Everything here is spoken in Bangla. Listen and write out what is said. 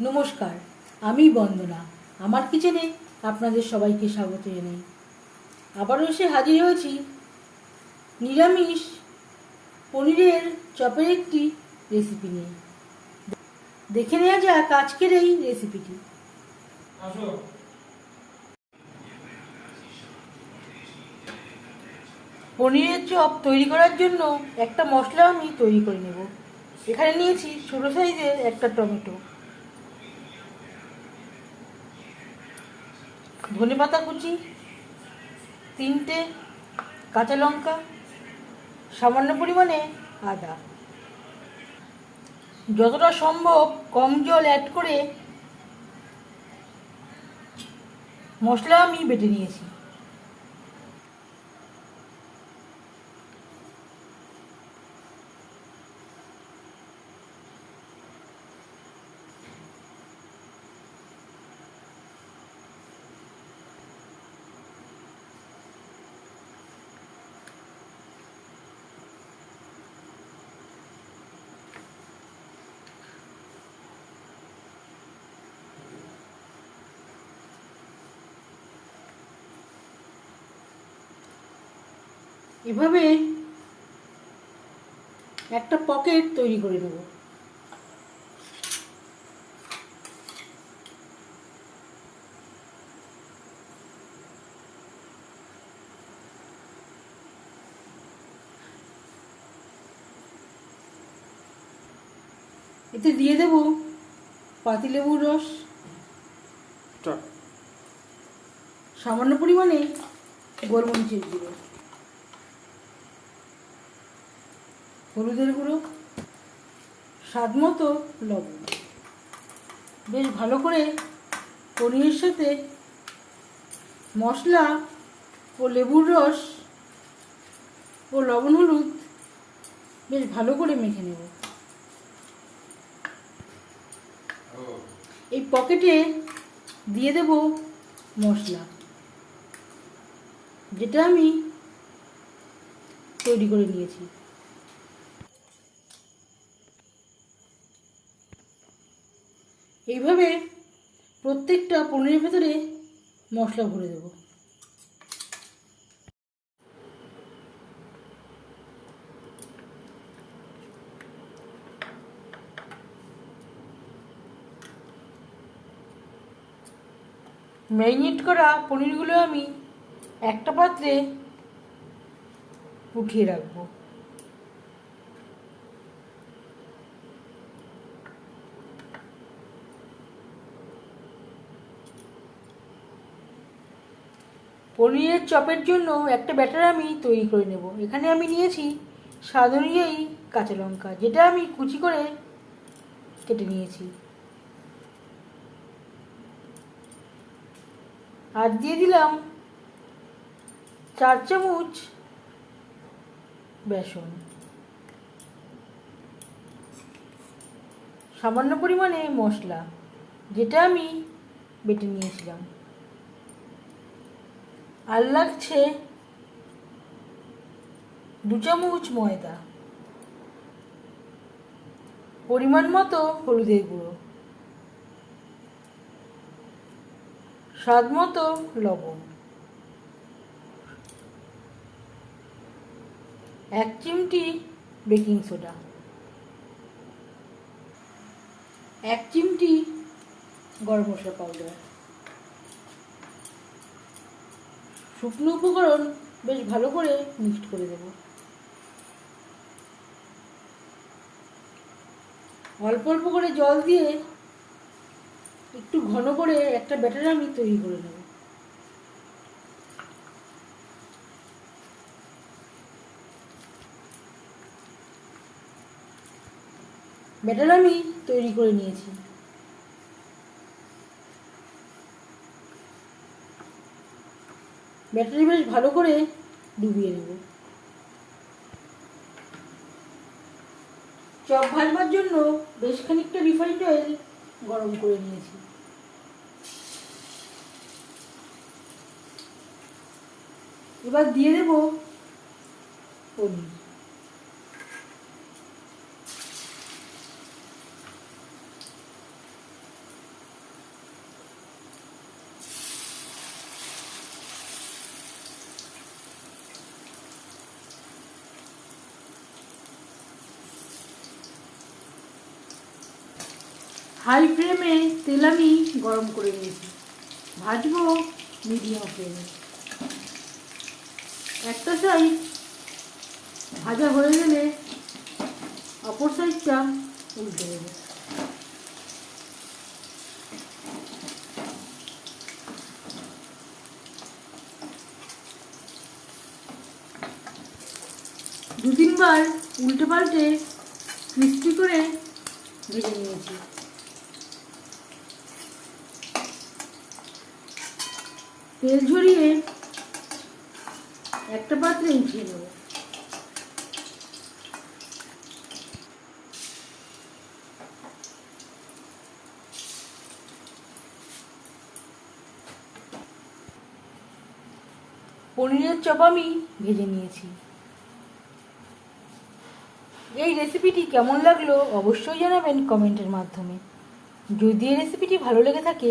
নমস্কার আমি বন্দনা। আমার কিচেনে আপনাদের সবাইকে স্বাগত জানাই। আবারও এসে হাজির হয়েছি নিরামিষ পনিরের চপের একটি রেসিপি নিয়ে। দেখে নেওয়া যাক আজকের এই রেসিপিটি পনিরের চপ তৈরি করার জন্য একটা মশলা আমি তৈরি করে নেব। এখানে নিয়েছি ছোটো সাইজের একটা টমেটো। ধনে পাতা কুচি, তিনটে কাঁচা লঙ্কা, সামান্য পরিমাণে আদা। যতটা সম্ভব কম জল অ্যাড করে মশলা আমি বেটে নিয়েছি। এভাবে একটা পকেট তৈরি করে নেব। এতে দিয়ে দেব পাতিলেবুর রস। সামান্য পরিমাণে গোলমরিচের গুঁড়ো। হলুদের গুঁড়ো, স্বাদ মতো লবণ। বেশ ভালো করে পনিরের সাথে মশলা ও লেবুর রস ও লবণ হলুদ বেশ ভালো করে মেখে নেব। এই পকেটে দিয়ে দেব মশলা, যেটা আমি তৈরি করে নিয়েছি। এইভাবে প্রত্যেকটা পনিরের ভেতরে মশলা ভরে দেব। ম্যারিনেট করা পনিরগুলো আমি একটা পাত্রে উঠিয়ে রাখব। পনিরের চপের জন্য একটা ব্যাটার আমি তৈরি করে নেব। এখানে আমি নিয়েছি স্বাদ অনুযায়ী কাঁচা লঙ্কা, যেটা আমি কুচি করে কেটে নিয়েছি। আর দিয়ে দিলাম চার চামচ বেসন। সামান্য পরিমাণে মশলা, যেটা আমি বেটে নিয়েছিলাম। আর লাগছে দু চামচ ময়দা। পরিমাণ মতো হলুদের গুঁড়ো। স্বাদ মতো লবণ। এক চিমটি বেকিং সোডা। এক চিমটি গরম মশলা পাউডার। শুকনো উপকরণ বেশ ভালো করে মিক্সড করে দেব। অল্প অল্প করে জল দিয়ে একটু ঘন করে একটা ব্যাটার আমি তৈরি করে নেব। ব্যাটার আমি তৈরি করে নিয়েছি। ব্যাটারি বেশ ভালো করে ডুবিয়ে নেব। চপ ভাজবার জন্য বেশ খানিকটা রিফাইন্ড অয়েল গরম করে নিয়েছি। এবার দিয়ে দেব পনির। হাই ফ্লেমে তেল আমি গরম করে নিয়েছি। ভাজবো মিডিয়াম ফ্লেমে একটা সাইড ভাজা হয়ে গেলে অপর সাইডটা উল্টে দেবো। দু তিনবার উল্টে পাল্টে ক্রিস্পি করে ভেজে নিয়েছি। তেল ঝরিয়ে একটা পাত্রে উঠিয়ে নেব। পনিরের চপ আমি ভেজে নিয়েছি। এই রেসিপিটি কেমন লাগল অবশ্যই জানাবেন কমেন্টের মাধ্যমে। যদি এই রেসিপিটি ভালো লেগে থাকে